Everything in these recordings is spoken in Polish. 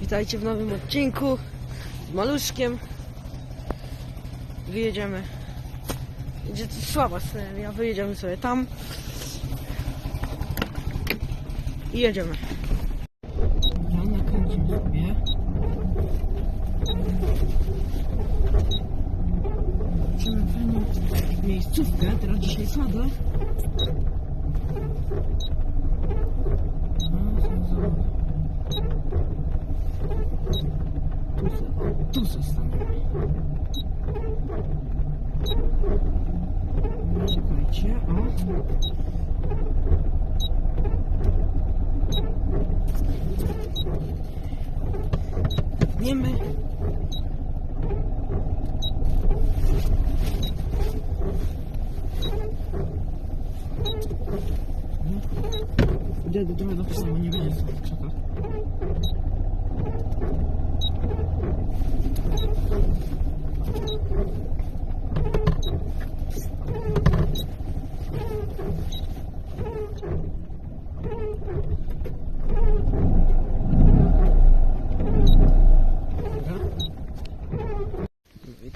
Witajcie w nowym odcinku z maluszkiem. Wyjedziemy. Będzie to słaba seria. Wyjedziemy sobie tam. I jedziemy. Ja nakręcim sobie. Zobaczymy fajną miejscówkę. Teraz dzisiaj pada. No, są. Tu, tu zostaniemy. Czekajcie, o. bien, ve. Ya te tengo dos pesos de mañana.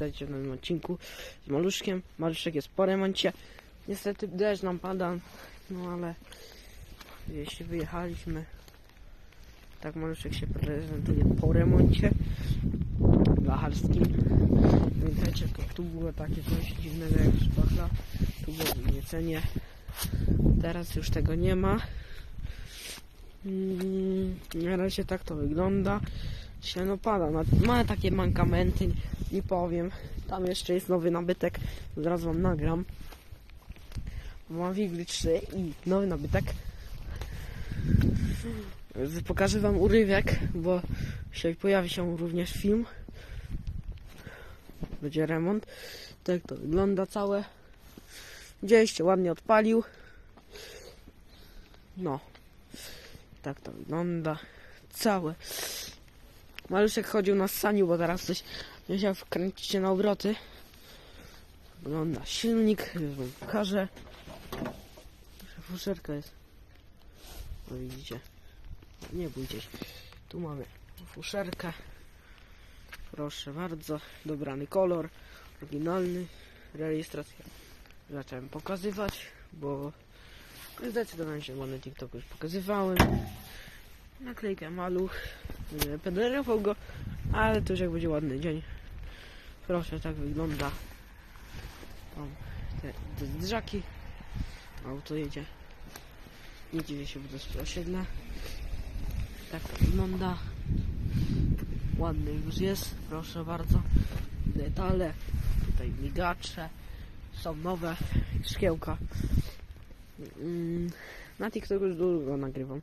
Witajcie w nowym odcinku z Maluszkiem. Maluszek jest po remoncie. Niestety deszcz nam pada, no ale jeśli wyjechaliśmy, tak Maluszek się prezentuje po remoncie waharskim. Pamiętajcie, jak tu było takie coś dziwnego jak szpachla, tu było wgniecenie. Teraz już tego nie ma. Mm, Na razie tak to wygląda. Się no pada. Ma takie mankamenty, nie powiem. Tam jeszcze jest nowy nabytek. Zaraz wam nagram. Mam Wigry 3 i nowy nabytek. Pokażę wam urywek, bo dzisiaj pojawi się również film. Będzie remont. Tak to wygląda całe. Widzieliście, ładnie odpalił. No. Tak to wygląda. Całe. Maluszek chodził na saniu, bo teraz coś chciał wkręcić się na obroty. Wygląda silnik, już wam pokażę. Fuszerka jest. No widzicie. Nie bójcie się. Tu mamy fuszerkę. Proszę bardzo. Dobrany kolor. Oryginalny. Rejestracja. Zacząłem pokazywać, bo zdecydowanie się ładny TikTok już pokazywałem. Naklejkę maluch. Nie Pederował go, ale to już jak będzie ładny dzień. Proszę, tak wygląda. Tam te, te drzaki. Auto jedzie. Nie dziwię się, bo to jest osiedle. Tak wygląda. Ładny już jest, proszę bardzo. Detale. Tutaj migacze. Są nowe szkiełka. Mm, Na TikToku już długo nagrywam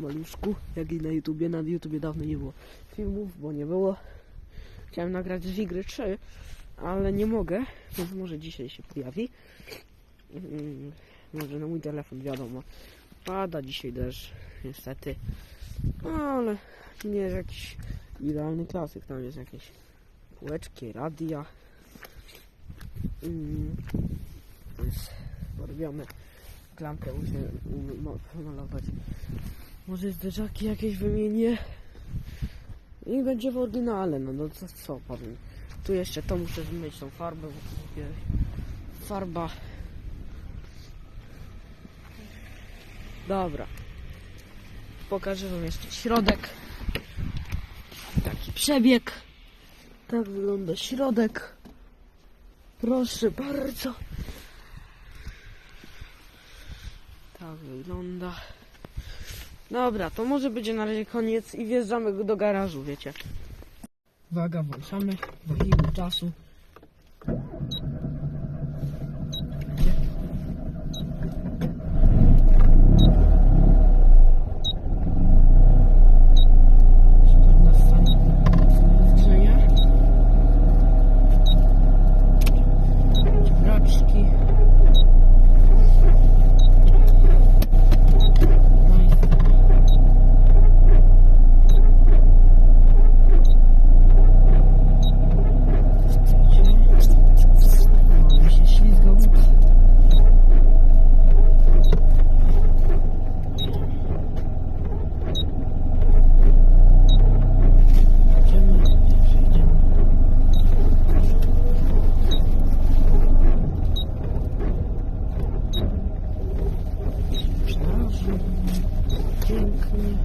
maluszku, jak i na YouTubie. Na YouTubie dawno nie było filmów, bo nie było. Chciałem nagrać z Wigry 3, ale nie mogę, więc może dzisiaj się pojawi. Mm, Może na mój telefon, wiadomo. Pada dzisiaj deszcz, niestety. No, ale nie jest jakiś idealny klasyk. Tam jest jakieś półeczki, radia. Mm, jest porobione. Klamkę muszę pomalować. Może zderzaki jakieś wymienię. I będzie w oryginale, no, no co, co powiem. Tu jeszcze to muszę zmyć tą farbę. Farba. Dobra. Pokażę wam jeszcze środek. Taki przebieg. Tak wygląda środek. Proszę bardzo. Tak wygląda. Dobra, to może będzie na razie koniec i wjeżdżamy do garażu, wiecie. Uwaga, włączamy wahidło czasu. Na stanie skrzynia. Braczki. No i Pięknie.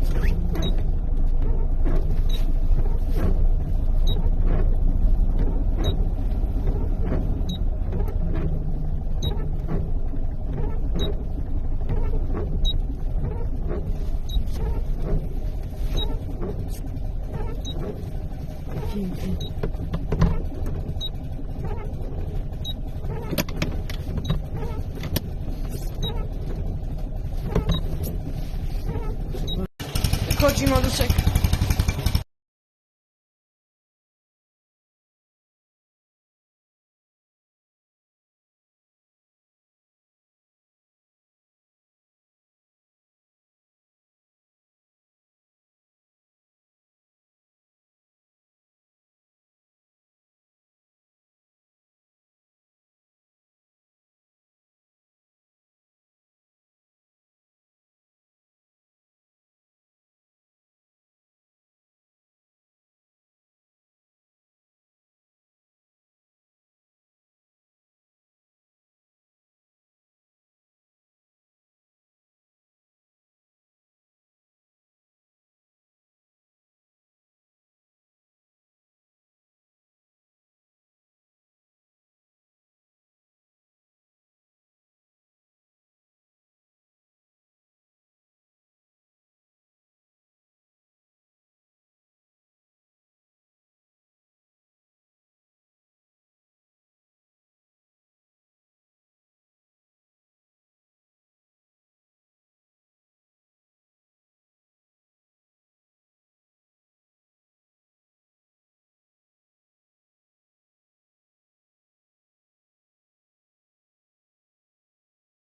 Pięknie. Chodzi maluszek.